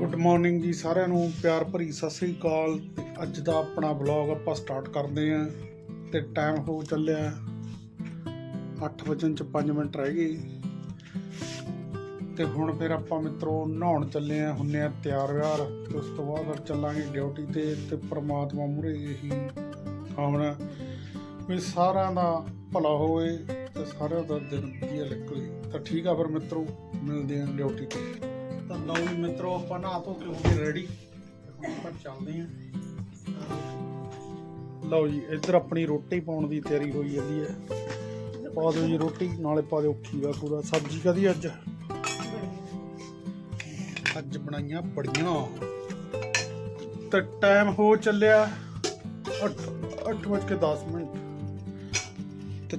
Good morning ਜੀ, ਸਾਰਿਆਂ ਨੂੰ ਪਿਆਰ ਭਰੀ ਸਤਿ ਸ੍ਰੀ ਅਕਾਲ। ਤੇ ਅੱਜ ਦਾ ਆਪਣਾ ਵਲੌਗ ਆਪਾਂ ਸਟਾਰਟ ਕਰਦੇ ਆਂ ਤੇ ਟਾਈਮ ਹੋ ਚੱਲਿਆ 8 ਵਜਣ ਚ 5 ਮਿੰਟ ਰਹਿ ਗਏ। ਤੇ ਹੁਣ ਫਿਰ ਆਪਾਂ ਮਿੱਤਰੋ ਨਹਾਉਣ ਚੱਲੇ ਆਂ ਹੁੰਨੇ ਆ ਤਿਆਰ ਵਿਆਰ। ਤੇ ਉਸ ਤੋਂ ਬਾਅਦ ਫਿਰ ਚੱਲਾਂਗੇ ਡਿਊਟੀ ਤੇ ਤੇ ਪ੍ਰਮਾਤਮਾ ਮੂਹਰੇ ਇਹੀ ਕਾਮਨਾ। ਵੀ ਸਾਰਿਆਂ ਦਾ ਭਲਾ ਹੋਵੇ ਤੇ ਸਾਰਿਆਂ ਦਾ ਦਿਨ ਵਧੀਆ ਨਿਕਲੇ। ਤਾਂ ਠੀਕ ਆ ਫਿਰ ਮਿੱਤਰੋ, ਮਿਲਦੇ ਆਂ ਡਿਊਟੀ ਤੇ। ਤਾਂ ਲਓ ਵੀ ਮਿੱਤਰੋ, ਆਪਾਂ ਨਹਾ ਧੋ ਕੇ ਹੋ ਗਏ ਰੈਡੀ ਹੁਣ ਚੱਲਦੇ ਆਂ ਲਓ ਜੀ, ਇੱਧਰ ਆਪਣੀ ਰੋਟੀ ਪਾਉਣ ਦੀ ਤਿਆਰੀ ਹੋਈ ਜਾਂਦੀ ਹੈ। ਪਾ ਦਿਓ ਜੀ ਰੋਟੀ, ਨਾਲੇ ਪਾ ਦਿਓ ਖੀਰਾ ਪੂਰਾ। ਸਬਜ਼ੀ ਕਦੀ ਅੱਜ? ਅੱਜ ਬਣਾਈਆਂ ਬੜੀਆਂ। ਤੇ ਟਾਈਮ ਹੋ ਚੱਲਿਆ 8 8:10 ਮਿੰਟ। ਤੇ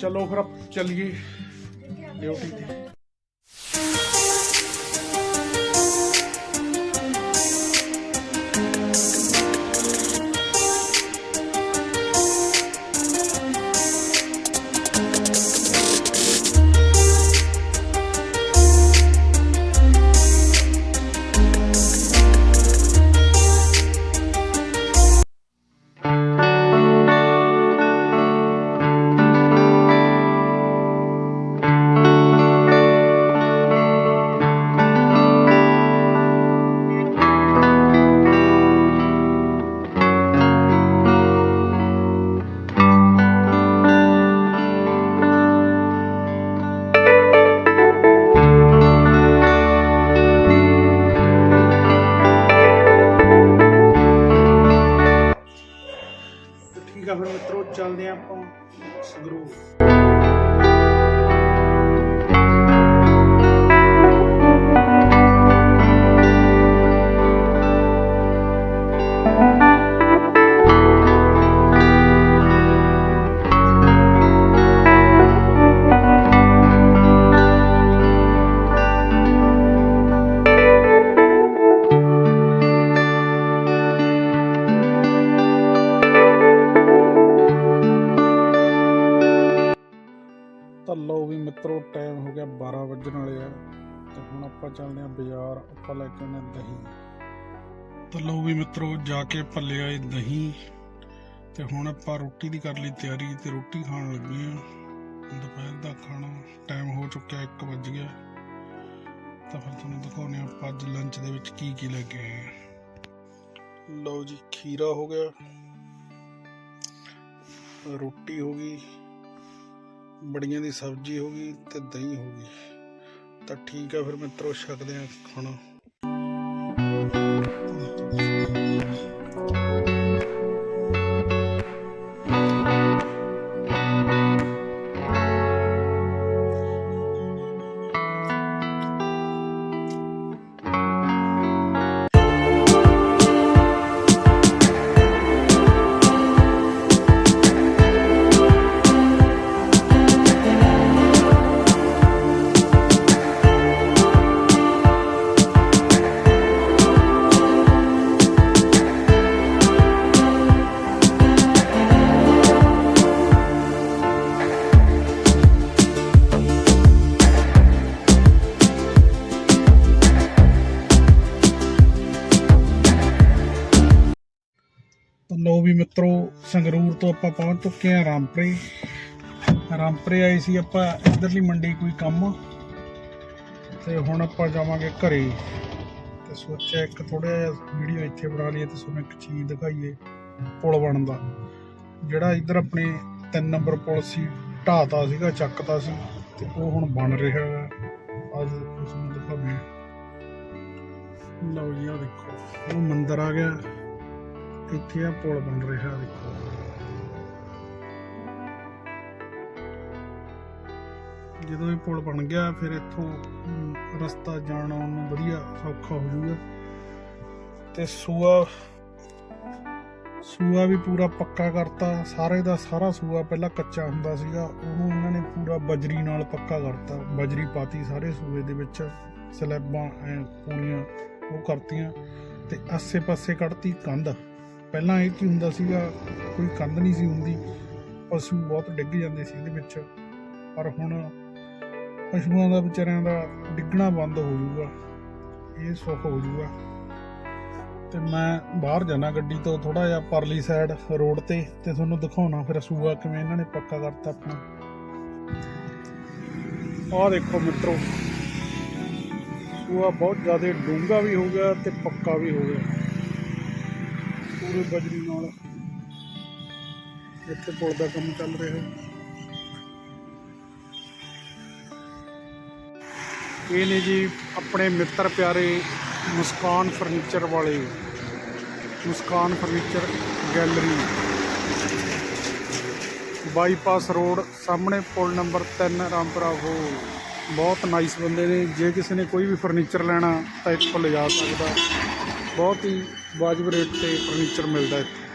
ਚਲੋ ਫਿਰ ਆਪ ਚੱਲੀਏ। ਡਿਊਟੀ ਤੇ। ਵੀ ਮਿੱਤਰੋ ਟਾਈਮ ਹੋ ਗਿਆ 12 ਵਜਣ ਵਾਲੇ ਆ, ਤੇ ਹੁਣ ਆਪਾਂ ਚੱਲਦੇ ਆ ਬਾਜ਼ਾਰ, ਆਪਾਂ ਲੈ ਕੇ ਆਉਣੇ ਦਹੀਂ। ਤੇ ਲਓ ਵੀ ਮਿੱਤਰੋ, ਜਾ ਕੇ ਭੱਲੇ ਆਏ ਦਹੀਂ। ਤੇ ਹੁਣ ਆਪਾਂ ਰੋਟੀ ਦੀ ਕਰ ਲਈ ਤਿਆਰੀ, ਤੇ ਰੋਟੀ ਖਾਣ ਲੱਗੇ ਆ ਦੁਪਹਿਰ ਦਾ ਖਾਣਾ ਟਾਈਮ ਹੋ ਚੁੱਕਿਆ 1 ਵੱਜ ਗਿਆ। ਤਾਂ ਫਿਰ ਤੁਹਾਨੂੰ ਦਿਖਾਉਂਦੇ ਆ ਆਪਾਂ ਅੱਜ ਲੰਚ ਦੇ ਵਿੱਚ ਕੀ ਕੀ ਲੈ ਕੇ ਆਏ ਆ ਲਓ ਜੀ, ਖੀਰਾ ਹੋ ਗਿਆ, ਰੋਟੀ ਹੋ ਗਈ। ਬੜੀਆਂ ਦੀ ਸਬਜ਼ੀ ਹੋ ਗਈ ਤੇ ਦਹੀਂ ਹੋ ਗਈ। ਤਾਂ ਠੀਕ ਆ, ਫਿਰ ਮਿੱਤਰੋ ਛਕਦੇ ਆ ਖਾਣਾ। ਲੋ ਵੀ ਮਿੱਤਰੋ, ਸੰਗਰੂਰ ਤੋਂ ਆਪਾਂ ਪਹੁੰਚ ਚੁੱਕੇ ਹਾਂ ਰਾਮਪਰੇ। ਰਾਮਪਰੇ ਆਏ ਸੀ ਆਪਾਂ, ਇਧਰਲੀ ਮੰਡੀ ਕੋਈ ਕੰਮ। ਤੇ ਹੁਣ ਆਪਾਂ ਜਾਵਾਂਗੇ ਘਰੇ। ਤੇ ਸੋਚਿਆ ਇੱਕ ਥੋੜਾ ਜਿਹਾ ਵੀਡੀਓ ਇੱਥੇ ਬਣਾ ਲਈਏ ਤੇ ਤੁਹਾਨੂੰ ਇੱਕ ਚੀਜ਼ ਦਿਖਾਈਏ, ਪੁਲ ਬਣਦਾ ਜਿਹੜਾ ਇੱਧਰ ਆਪਣੇ 3 ਨੰਬਰ ਪੁਲ ਸੀ ਢਾਤਾ ਸੀਗਾ, ਚੱਕਤਾ ਸੀ, ਤੇ ਉਹ ਹੁਣ ਬਣ ਰਿਹਾ ਹੈ। ਅੱਜ ਤੁਹਾਨੂੰ ਦਿਖਾਉਂਦੇ ਲਓ ਜੀ ਆ ਦੇਖੋ, ਉਹ ਮੰਦਿਰ ਆ ਗਿਆ। ਇੱਥੇ ਆ ਪੁਲ ਬਣ ਰਿਹਾ, ਦੇਖੋ। ਜਦੋਂ ਇਹ ਪੁਲ ਬਣ ਗਿਆ, ਫਿਰ ਇੱਥੋਂ ਰਸਤਾ ਜਾਣ ਆਉਣ ਨੂੰ ਵਧੀਆ ਸੌਖਾ ਹੋ ਜਾਊਗਾ। ਤੇ ਸੂਆ ਸੂਆ ਵੀ ਪੂਰਾ ਪੱਕਾ ਕਰਤਾ। ਸਾਰੇ ਦਾ ਸਾਰਾ ਸੂਆ ਪਹਿਲਾਂ ਕੱਚਾ ਹੁੰਦਾ ਸੀਗਾ, ਉਹਨੂੰ ਇਹਨਾਂ ਨੇ ਪੂਰਾ ਬਜਰੀ ਨਾਲ ਪੱਕਾ ਕਰਤਾ। ਬਜਰੀ ਪਾਤੀ ਸਾਰੇ ਸੂਏ ਦੇ ਵਿੱਚ, ਸਲੈਬਾਂ ਐ ਪੂਣੀਆਂ ਉਹ ਕਰਤੀਆਂ। ਤੇ ਆਸੇ-ਪਾਸੇ ਕੱਢਤੀ ਕੰਧ। ਪਹਿਲਾਂ ਇਹ ਕੀ ਹੁੰਦਾ ਸੀਗਾ, ਕੋਈ ਕੰਧ ਨਹੀਂ ਸੀ ਹੁੰਦੀ, ਪਸ਼ੂ ਬਹੁਤ ਡਿੱਗ ਜਾਂਦੇ ਸੀ ਇਹਦੇ ਵਿੱਚ। ਪਰ ਹੁਣ ਪਸ਼ੂਆਂ ਦਾ, ਵਿਚਾਰਿਆਂ ਦਾ ਡਿੱਗਣਾ ਬੰਦ ਹੋ ਜਾਊਗਾ। ਇਹ ਸੁੱਖ ਹੋ ਜੂਗਾ ਤੇ ਮੈਂ ਬਾਹਰ ਜਾਣਾ ਗੱਡੀ ਤੋਂ ਥੋੜਾ ਜਿਹਾ ਪਰਲੀ ਸਾਈਡ ਰੋਡ ਤੇ ਤੇ ਤੁਹਾਨੂੰ ਦਿਖਾਉਣਾ ਫਿਰ ਸੂਆ ਕਿਵੇਂ ਇਹਨਾਂ ਨੇ ਪੱਕਾ ਕਰਤਾ ਆਪਣਾ। ਆਹ ਦੇਖੋ ਮਿੱਤਰੋ, ਸੂਆ ਬਹੁਤ ਜ਼ਿਆਦਾ ਡੂੰਘਾ ਵੀ ਹੋ ਗਿਆ ਤੇ ਪੱਕਾ ਵੀ ਹੋ ਗਿਆ। ਪੂਰੇ ਬਜਰੀ ਨਾਲ। ਇੱਥੇ ਪੁਲ ਦਾ ਕੰਮ ਚੱਲ ਰਿਹਾ ਇਹ ਨੇ ਜੀ ਆਪਣੇ ਮਿੱਤਰ ਪਿਆਰੇ ਮੁਸਕਾਨ ਫਰਨੀਚਰ ਵਾਲੇ, Muskan furniture gallery. Bypass road, ਸਾਹਮਣੇ ਪੁਲ ਨੰਬਰ 3 ਰਾਮਪੁਰਾ ਹੋ ਬਹੁਤ ਨਾਈਸ ਬੰਦੇ ਨੇ। ਜੇ ਕਿਸੇ ਨੇ ਕੋਈ ਵੀ ਫਰਨੀਚਰ ਲੈਣਾ, ਤਾਂ ਇੱਥੋਂ ਲਿਜਾ ਸਕਦਾ। ਬਹੁਤ ਹੀ ਵਾਜਬ ਰੇਟ ਤੇ ਫਰਨੀਚਰ ਮਿਲਦਾ ਇੱਥੇ।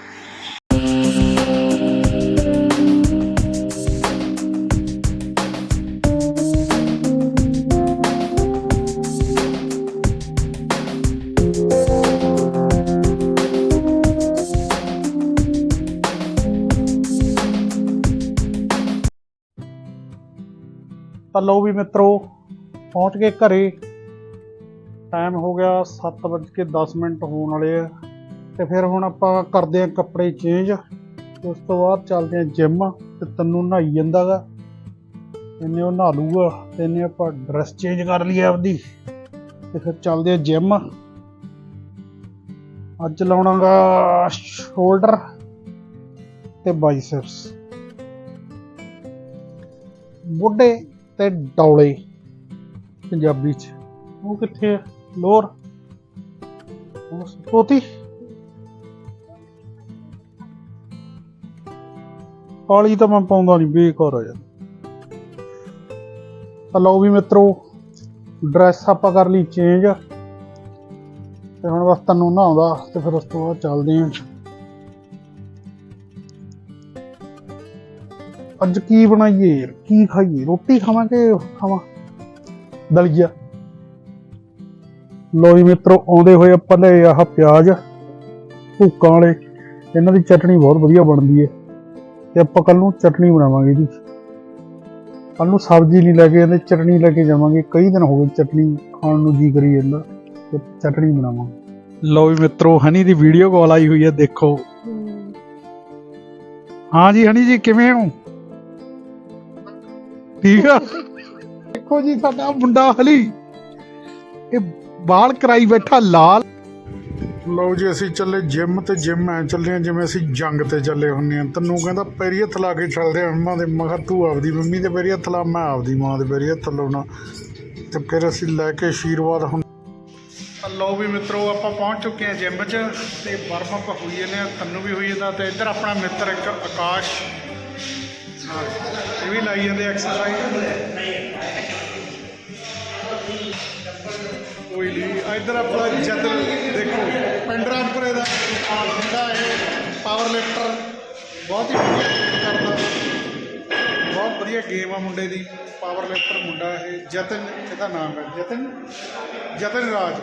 ਤਾਂ ਲਓ ਵੀ ਮਿੱਤਰੋ ਪਹੁੰਚ ਗਏ ਘਰੇ। ਟਾਈਮ ਹੋ ਗਿਆ 7:10 ਮਿੰਟ ਹੋਣ ਵਾਲੇ ਆ। ਤੇ ਫਿਰ ਹੁਣ ਆਪਾਂ ਕਰਦੇ ਆ ਕੱਪੜੇ ਚੇਂਜ ਉਸ ਤੋਂ ਬਾਅਦ ਚੱਲਦੇ ਆ ਜਿਮ ਤੇ ਤੈਨੂੰ ਨਹਾਈ ਜਾਂਦਾਗਾ। ਇਹਨੇ ਉਹ ਨਹਾ ਲੂਗਾ ਤੇ ਇਹਨੇ ਆਪਾਂ ਡਰੈਸ ਚੇਂਜ ਕਰ ਲਈ ਆਪਦੀ। ਤੇ ਫਿਰ ਚੱਲਦੇ ਆ ਜਿਮ ਅੱਜ ਲਾਉਣਾਗਾ ਸ਼ੋਲਡਰ ਤੇ ਬਾਈਸੈਪਸ ਮੋਢੇ ਤੇ ਡੌਲੇ। ਪੰਜਾਬੀ ਚ। ਉਹ ਕਿੱਥੇ ਆ? ਲੋਰ। ਉਹ ਕਾਲੀ ਤਾਂ ਮੈਂ ਪਾਉਂਦਾ ਨਹੀਂ, ਬੇਕਾਰ ਆ ਯਾਰ। ਤਾਂ ਲਓ ਵੀ ਮਿੱਤਰੋ ਡਰੈਸ ਆਪਾਂ ਕਰ ਲਈ ਚੇਂਜ ਤੇ ਹੁਣ ਬਸ ਤੈਨੂੰ ਨਹਾਉਂਦਾ ਤੇ ਫਿਰ ਉਸ ਤੋਂ ਬਾਅਦ ਚੱਲਦੇ ਆਂ। ਅੱਜ ਕੀ ਬਣਾਈਏ ਕੀ ਖਾਈਏ? ਰੋਟੀ ਖਾਵਾਂ ਕਿ ਖਾਵਾਂ? ਦਲੀਆ। ਲੋ ਜੀ ਮਿੱਤਰੋ, ਆਉਂਦੇ ਹੋਏ ਆਪਾਂ ਲੈ ਆਹ ਪਿਆਜ਼। ਭੁੱਕਾਂ ਵਾਲੇ। ਇਹਨਾਂ ਦੀ ਚਟਣੀ ਬਹੁਤ ਵਧੀਆ ਬਣਦੀ ਹੈ ਤੇ ਆਪਾਂ ਕੱਲ ਨੂੰ ਚਟਣੀ ਬਣਾਵਾਂਗੇ ਜੀ। ਕੱਲ ਨੂੰ ਸਬਜ਼ੀ ਨਹੀਂ ਲੈ ਕੇ ਜਾਂਦੇ ਚਟਣੀ ਲੈ ਕੇ ਜਾਵਾਂਗੇ। ਕਈ ਦਿਨ ਹੋ ਗਏ ਚਟਣੀ ਖਾਣ ਨੂੰ ਜੀ ਕਰੀ ਜਾਂਦਾ, ਤੇ ਚਟਣੀ ਬਣਾਵਾਂਗੇ। ਲੋ ਵੀ ਮਿੱਤਰੋ, ਹਨੀ ਦੀ ਵੀਡੀਓ ਕਾਲ ਆਈ ਹੋਈ ਹੈ ਦੇਖੋ। ਹਾਂ ਜੀ, ਹਨੀ ਜੀ, ਕਿਵੇਂ ਹੋ? ਠੀਕ ਆ? ਦੇਖੋ ਜੀ, ਸਾਡਾ ਮੁੰਡਾ ਹਲੀ। ਇਹ ਬਾਲ ਕਰਾਈ ਬੈਠਾ ਲਾਲ। ਲਓ ਜੀ, ਅਸੀਂ ਚੱਲੇ ਜਿਮ ਤੇ, ਜਿਮ ਐ ਚੱਲੇ ਆ ਜਿਵੇਂ ਅਸੀਂ ਜੰਗ ਤੇ ਚੱਲੇ ਹੁੰਨੇ ਆ ਤੈਨੂੰ ਕਹਿੰਦਾ ਪੈਰੀ ਹੱਥ ਲਾ ਕੇ ਚੱਲਦੇ ਆ ਮੰਮਾ ਦੇ ਮਗਰ ਤੂੰ ਆਪਦੀ ਮੰਮੀ ਦੇ ਪੈਰੀ ਹੱਥ ਲਾ, ਮੈਂ ਆਪਦੀ ਮਾਂ ਦੇ ਪੈਰੀ ਹੱਥ ਲਾਉਣਾ। ਤੇ ਫਿਰ ਅਸੀਂ ਲੈ ਕੇ ਆਸ਼ੀਰਵਾਦ ਹੁਣ ਲਓ ਵੀ ਮਿੱਤਰੋ, ਆਪਾਂ ਪਹੁੰਚ ਚੁੱਕੇ ਆ ਜਿਮ 'ਚ ਤੇ ਵਾਰਮ ਅਪ ਹੋਈ ਜਾਂਦੇ ਆ ਤੈਨੂੰ ਵੀ ਹੋਈ ਜਾਂਦਾ। ਤੇ ਇੱਧਰ ਆਪਣਾ ਮਿੱਤਰ ਇੱਕ ਆਕਾਸ਼। ਇਹ ਵੀ ਲਾਈ ਜਾਂਦੇ ਐਕਸਰਸਾਈਜ਼ ਕੋਈ ਨਹੀਂ। ਇੱਧਰ ਆਪਣਾ ਜਤਨ ਦੇਖੋ। ਪਿੰਡ ਰਾਮਪੁਰੇ ਦਾ ਮੁੰਡਾ ਇਹ ਪਾਵਰ ਲਿਫਟਰ ਬਹੁਤ ਹੀ ਵਧੀਆ ਗੇਮ ਕਰਦਾ। ਬਹੁਤ ਵਧੀਆ ਗੇਮ ਆ ਮੁੰਡੇ ਦੀ। ਪਾਵਰ ਲਿਫਟਰ ਮੁੰਡਾ ਇਹ। ਜਤਨ, ਇਹਦਾ ਨਾਮ ਹੈ ਜਤਨ। ਜਤਨ ਰਾਜ।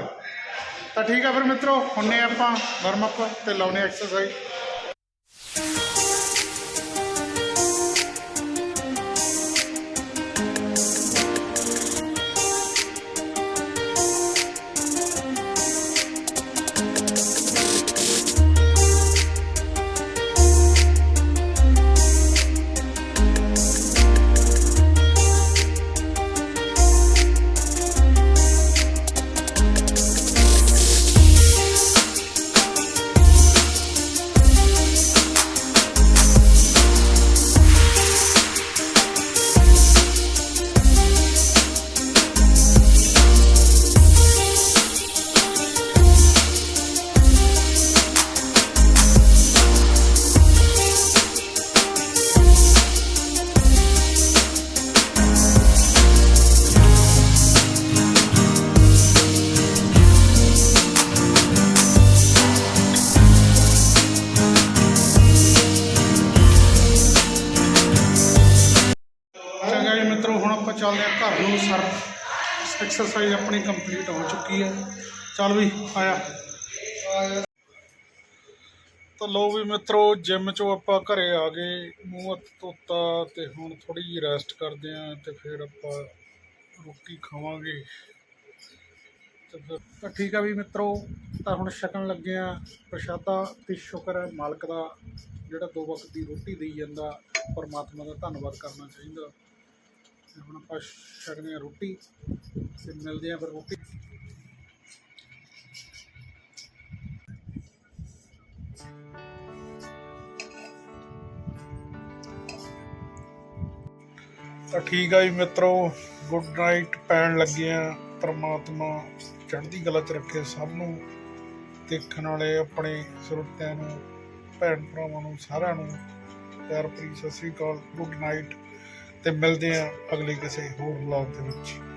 ਤਾਂ ਠੀਕ ਆ ਫਿਰ ਮਿੱਤਰੋ, ਹੁੰਨੇ ਆਪਾਂ ਵਾਰਮ ਅਪ ਤੇ ਲਾਉਨੇ ਐਕਸਰਸਾਈਜ਼ ਨੂੰ ਸਰ ਐਕਸਰਸਾਈਜ਼ ਆਪਣੀ ਕੰਪਲੀਟ ਹੋ ਚੁੱਕੀ ਹੈ। ਚੱਲ ਵੀ, ਆਇਆ। ਤਾਂ ਲੋ ਵੀ ਮਿੱਤਰੋ ਜਿਮ ਚੋਂ ਆਪਾਂ ਘਰੇ ਆ ਗਏ। ਮੂੰਹ ਹੱਥ ਧੋਤਾ ਤੇ ਹੁਣ ਥੋੜੀ ਜਿਹੀ ਰੈਸਟ ਕਰਦੇ ਆਂ ਤੇ ਫਿਰ ਆਪਾਂ ਰੋਟੀ ਖਾਵਾਂਗੇ। ਤੇ ਫਿਰ ਤਾਂ ਠੀਕ ਆ ਵੀ ਮਿੱਤਰੋ, ਤਾਂ ਹੁਣ ਛਕਣ ਲੱਗੇ ਆ। ਪ੍ਰਸ਼ਾਦਾ ਤੇ ਸ਼ੁਕਰ ਹੈ ਮਾਲਕ ਦਾ, ਜਿਹੜਾ ਦੋ ਵਕਤ ਦੀ ਰੋਟੀ ਦੇਈ ਜਾਂਦਾ, ਪਰਮਾਤਮਾ ਦਾ ਧੰਨਵਾਦ ਕਰਨਾ ਚਾਹੀਦਾ। ਹੁਣ ਆਪਾਂ ਛਕਦੇ ਆ ਰੋਟੀ ਤੇ ਮਿਲਦੇ ਆ ਫਿਰ ਰੋਟੀ। ਤਾਂ ਠੀਕ ਆ ਜੀ ਮਿੱਤਰੋ ਗੁੱਡ ਨਾਈਟ ਪੈਣ ਲੱਗੇ ਆ, ਪਰਮਾਤਮਾ ਚੜ੍ਹਦੀ ਕਲਾ ਚ ਰੱਖੇ ਸਭ ਨੂੰ, ਦੇਖਣ ਵਾਲੇ ਆਪਣੇ ਸਰੋਤਿਆਂ ਨੂੰ, ਭੈਣ ਭਰਾਵਾਂ ਨੂੰ, ਸਾਰਿਆਂ ਨੂੰ, ਪਿਆਰ ਭਰੀ ਸਤਿ ਸ੍ਰੀ ਅਕਾਲ ਗੁੱਡ ਨਾਈਟ ਤੇ ਮਿਲਦੇ ਆ ਅਗਲੇ ਕਿਸੇ ਹੋਰ ਵਲੌਗ ਦੇ ਵਿੱਚ।